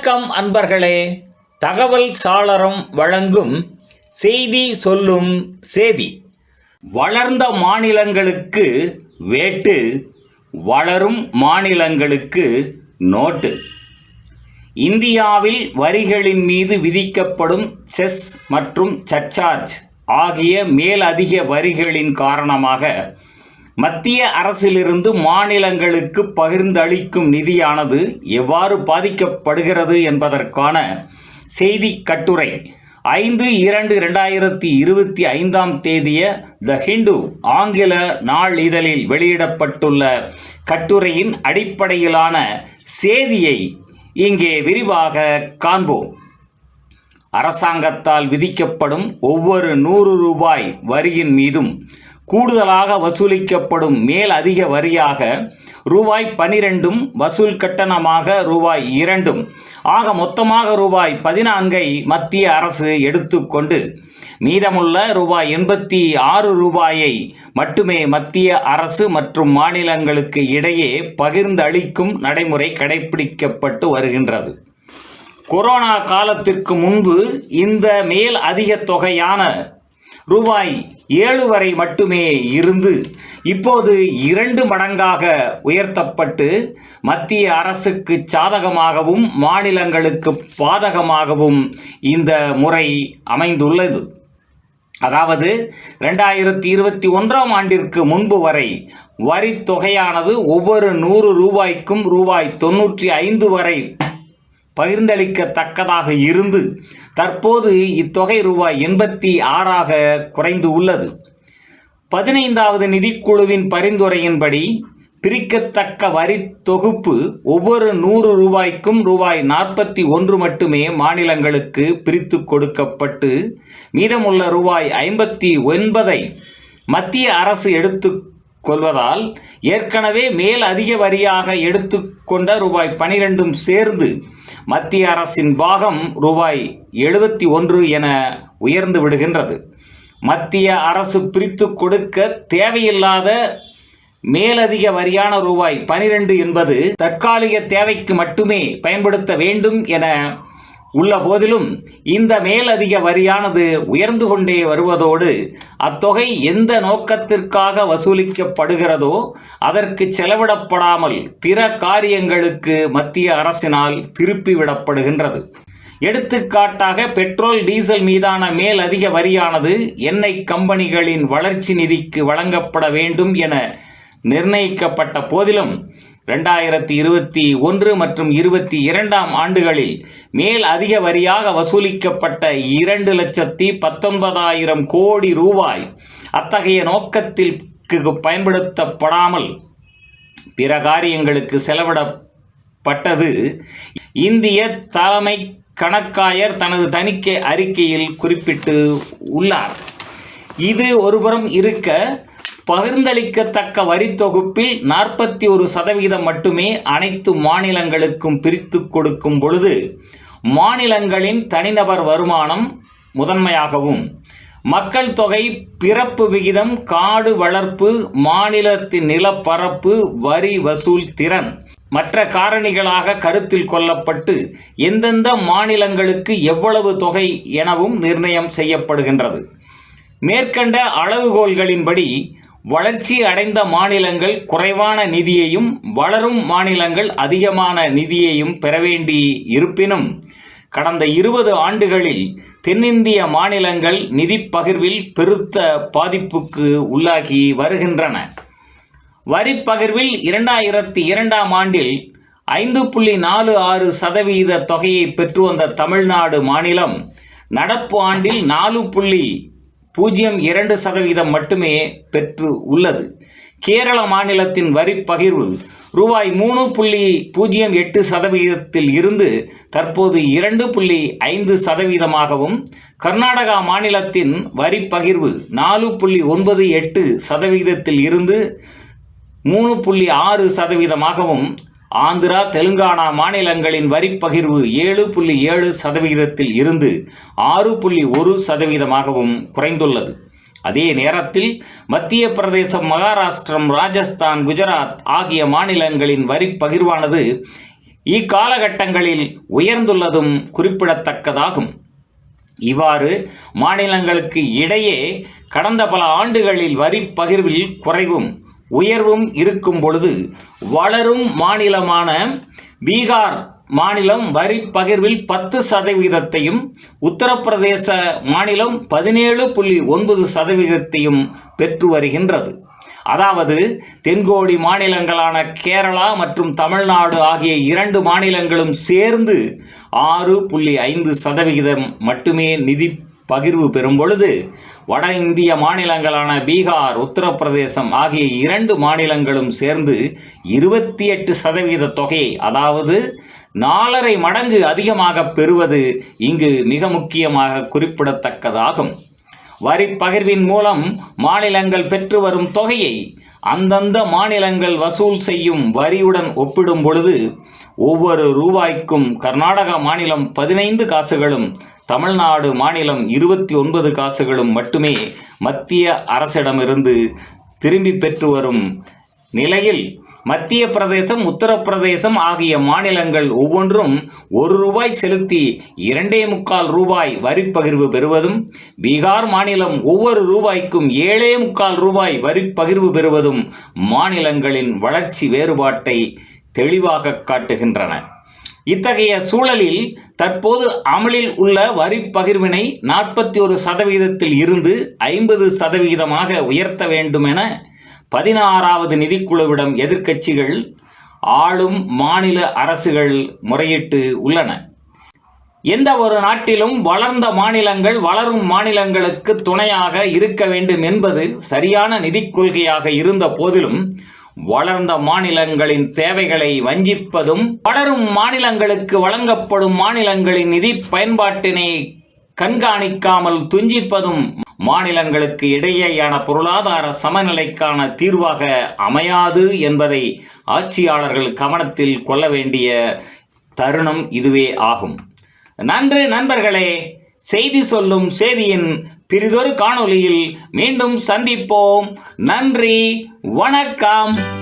வணக்கம் அன்பர்களே. தகவல் சாளரம் வழங்கும் செய்தி சொல்லும் சேதி. வளர்ந்த மாநிலங்களுக்கு வேட்டு வளரும் மாநிலங்களுக்கு நோட்டு. இந்தியாவில் வரிகளின் மீது விதிக்கப்படும் செஸ் மற்றும் சர்ச்சார்ஜ் ஆகிய மேலதிக வரிகளின் காரணமாக மத்திய அரசிலிருந்து மாநிலங்களுக்கு பகிர்ந்தளிக்கும் நிதியானது எவ்வாறு பாதிக்கப்படுகிறது என்பதற்கான செய்தி கட்டுரை ஐந்து இரண்டு ரெண்டாயிரத்தி இருபத்தி ஐந்தாம் தேதிய த ஹிந்து ஆங்கில நாள் இதழில் வெளியிடப்பட்டுள்ள கட்டுரையின் அடிப்படையிலான செய்தியை இங்கே விரிவாக காண்போம். அரசாங்கத்தால் விதிக்கப்படும் ஒவ்வொரு நூறு ரூபாய் வரியின் மீதும் கூடுதலாக வசூலிக்கப்படும் மேல் அதிக வரியாக ரூபாய் பனிரெண்டும் வசூல் கட்டணமாக ரூபாய் இரண்டும். ஆக மொத்தமாக ரூபாய் பதினான்கை மத்திய அரசு எடுத்துக்கொண்டு மீதமுள்ள ரூபாய் எண்பத்தி ஆறு ரூபாயை மட்டுமே மத்திய அரசு மற்றும் மாநிலங்களுக்கு இடையே பகிர்ந்து அளிக்கும் நடைமுறை கடைபிடிக்கப்பட்டு வருகின்றது. கொரோனா காலத்திற்கு முன்பு இந்த மேல் அதிக தொகையான ரூபாய் ஏழு வரை மட்டுமே இருந்து இப்போது இரண்டு மடங்காக உயர்த்தப்பட்டு மத்திய அரசுக்கு சாதகமாகவும் மாநிலங்களுக்கு பாதகமாகவும் இந்த முறை அமைந்துள்ளது. அதாவது ரெண்டாயிரத்தி இருபத்தி ஒன்றாம் ஆண்டிற்கு முன்பு வரை வரி தொகையானது ஒவ்வொரு நூறு ரூபாய்க்கும் ரூபாய் தொன்னூற்றி ஐந்து வரை பகிர்ந்தளிக்கத்தக்கதாக இருந்து தற்போது இத்தொகை ரூபாய் எண்பத்தி ஆறாக குறைந்து உள்ளது. பதினைந்தாவது நிதிக்குழுவின் பரிந்துரையின்படி பிரிக்கத்தக்க வரி தொகுப்பு ஒவ்வொரு நூறு ரூபாய்க்கும் ரூபாய் நாற்பத்தி ஒன்று மட்டுமே மாநிலங்களுக்கு பிரித்து கொடுக்கப்பட்டு மீதமுள்ள ரூபாய் ஐம்பத்தி ஒன்பதை மத்திய அரசு எடுத்து கொள்வதால் ஏற்கனவே மேல் அதிக வரியாக எடுத்துக்கொண்ட ரூபாய் பனிரெண்டும் சேர்ந்து மத்திய அரசின் பாகம் ரூபாய் எழுபத்தி ஒன்று என உயர்ந்து விடுகின்றது. மத்திய அரசு பிரித்து கொடுக்க தேவையில்லாத மேலதிக வரியான ரூபாய் பனிரெண்டு என்பது தற்காலிக தேவைக்கு மட்டுமே பயன்படுத்த வேண்டும் என உள்ள போதிலும் இந்த மேலதிக வரியானது உயர்ந்து கொண்டே வருவதோடு அத்தொகை எந்த நோக்கத்திற்காக வசூலிக்கப்படுகிறதோ அதற்கு செலவிடப்படாமல் பிற காரியங்களுக்கு மத்திய அரசினால் திருப்பிவிடப்படுகின்றது. எடுத்துக்காட்டாக பெட்ரோல் டீசல் மீதான மேல் அதிக வரியானது எண்ணெய் கம்பெனிகளின் வளர்ச்சி நிதிக்கு வழங்கப்பட வேண்டும் என நிர்ணயிக்கப்பட்ட போதிலும் ரெண்டாயிரத்தி இருபத்தி ஒன்று மற்றும் இருபத்தி இரண்டாம் ஆண்டுகளில் மேல் அதிக வரியாக வசூலிக்கப்பட்ட இரண்டு லட்சத்தி பத்தொன்பதாயிரம் கோடி ரூபாய் அத்தகைய நோக்கத்திற்கு பயன்படுத்தப்படாமல் பிற காரியங்களுக்கு செலவிடப்பட்டது. இந்திய தலைமை கணக்காயர் தனது தணிக்கை அறிக்கையில் குறிப்பிட்டு உள்ளார். இது ஒருபுறம் இருக்க பகிர்ந்தளிக்கத்தக்க வரி தொகுப்பில் நாற்பத்தி ஒரு சதவீதம் மட்டுமே அனைத்து மாநிலங்களுக்கும் பிரித்து கொடுக்கும் பொழுது மாநிலங்களின் தனிநபர் வருமானம் முதன்மையாகவும் மக்கள் தொகை பிறப்பு விகிதம் காடு வளர்ப்பு மாநிலத்தின் நிலப்பரப்பு வரி வசூல் திறன் மற்ற காரணிகளாக கருத்தில் கொள்ளப்பட்டு எந்தெந்த மாநிலங்களுக்கு எவ்வளவு தொகை எனவும் நிர்ணயம் செய்யப்படுகின்றது. மேற்கண்ட அளவுகோல்களின்படி வளர்ச்சி அடைந்த மாநிலங்கள் குறைவான நிதியையும் வளரும் மாநிலங்கள் அதிகமான நிதியையும் பெற வேண்டி இருப்பினும் கடந்த இருபது ஆண்டுகளில் தென்னிந்திய மாநிலங்கள் நிதி பகிர்வில் பெருத்த பாதிப்புக்கு உள்ளாகி வருகின்றன. வரி பகிர்வில் இரண்டாயிரத்தி இரண்டாம் ஆண்டில் ஐந்து புள்ளி நாலு ஆறு சதவீத தொகையை பெற்று வந்த தமிழ்நாடு மாநிலம் நடப்பு ஆண்டில் நாலு புள்ளி பூஜ்ஜியம் இரண்டு சதவீதம் மட்டுமே பெற்று உள்ளது. கேரள மாநிலத்தின் வரி பகிர்வு ரூபாய் மூணு புள்ளி பூஜ்ஜியம் எட்டு சதவீதத்தில் இருந்து தற்போது இரண்டு புள்ளி ஐந்து சதவீதமாகவும் கர்நாடகா மாநிலத்தின் வரி பகிர்வு நாலு புள்ளி ஒன்பது எட்டு சதவீதத்தில் இருந்து மூணு புள்ளி ஆறு சதவீதமாகவும் ஆந்திரா தெலுங்கானா மாநிலங்களின் வரி பகிர்வு ஏழு புள்ளி ஏழு சதவிகிதத்தில் இருந்து ஆறு புள்ளி ஒரு சதவீதமாகவும் குறைந்துள்ளது. அதே நேரத்தில் மத்திய பிரதேசம் மகாராஷ்டிரம் ராஜஸ்தான் குஜராத் ஆகிய மாநிலங்களின் வரி பகிர்வானது இக்காலகட்டங்களில் உயர்ந்துள்ளதும் குறிப்பிடத்தக்கதாகும். இவ்வாறு மாநிலங்களுக்கு இடையே கடந்த பல ஆண்டுகளில் வரி பகிர்வில் குறைவும் உயர்வும் இருக்கும் பொழுது வளரும் மாநிலமான பீகார் மாநிலம் வரி பகிர்வில் பத்து சதவீதத்தையும் உத்தரப்பிரதேச மாநிலம் பதினேழு புள்ளி ஒன்பது சதவீதத்தையும் பெற்று வருகின்றது. அதாவது தென்கோடி மாநிலங்களான கேரளா மற்றும் தமிழ்நாடு ஆகிய இரண்டு மாநிலங்களும் சேர்ந்து ஆறு புள்ளி ஐந்து சதவிகிதம் மட்டுமே நிதி பகிர்வு பெறும் பொழுது வட இந்திய மாநிலங்களான பீகார் உத்தரப்பிரதேசம் ஆகிய இரண்டு மாநிலங்களும் சேர்ந்து இருபத்தி எட்டு சதவீத தொகை அதாவது நாலரை மடங்கு அதிகமாக பெறுவது இங்கு மிக முக்கியமாக குறிப்பிடத்தக்கதாகும். வரி பகிர்வின் மூலம் மாநிலங்கள் பெற்று வரும் தொகையை அந்தந்த மாநிலங்கள் வசூல் செய்யும் வரியுடன் ஒப்பிடும் பொழுது ஒவ்வொரு ரூபாய்க்கும் கர்நாடக மாநிலம் பதினைந்து காசுகளும் தமிழ்நாடு மாநிலம் இருபத்தி ஒன்பது காசுகளும் மட்டுமே மத்திய அரசிடமிருந்து திரும்பி பெற்று வரும் நிலையில் மத்திய பிரதேசம் உத்தரப்பிரதேசம் ஆகிய மாநிலங்கள் ஒவ்வொன்றும் ஒரு ரூபாய் செலுத்தி இரண்டே முக்கால் ரூபாய் வரி பகிர்வு பெறுவதும் பீகார் மாநிலம் ஒவ்வொரு ரூபாய்க்கும் ஏழே முக்கால் ரூபாய் வரி பகிர்வு பெறுவதும் மாநிலங்களின் வளர்ச்சி வேறுபாட்டை தெளிவாக காட்டுகின்றன. இத்தகைய சூழலில் தற்போது அமலில் உள்ள வரி பகிர்வினை நாற்பத்தி ஒரு சதவீதத்தில் இருந்து ஐம்பது சதவீதமாக உயர்த்த வேண்டும் என பதினாறாவது நிதிக்குழுவிடம் எதிர்க்கட்சிகள் ஆளும் மாநில அரசுகள் முறையிட்டு உள்ளன. எந்த ஒரு நாட்டிலும் வளர்ந்த மாநிலங்கள் வளரும் மாநிலங்களுக்கு துணையாக இருக்க வேண்டும் என்பது சரியான நிதிக் கொள்கையாக இருந்த போதிலும் வளர்ந்த மாநிலங்களின் தேவைகளை வஞ்சிப்பதும் வளரும் மாநிலங்களுக்கு வழங்கப்படும் மாநிலங்களின் நிதி பயன்பாட்டினை கண்காணிக்காமல் துஞ்சிப்பதும் மாநிலங்களுக்கு இடையேயான பொருளாதார சமநிலைக்கான தீர்வாக அமையாது என்பதை ஆட்சியாளர்கள் கவனத்தில் கொள்ள வேண்டிய தருணம் இதுவே ஆகும். நன்று நண்பர்களே செய்தி சொல்லும் செய்தியின் பிறிதொரு காணொளியில் மீண்டும் சந்திப்போம். நன்றி வணக்கம்.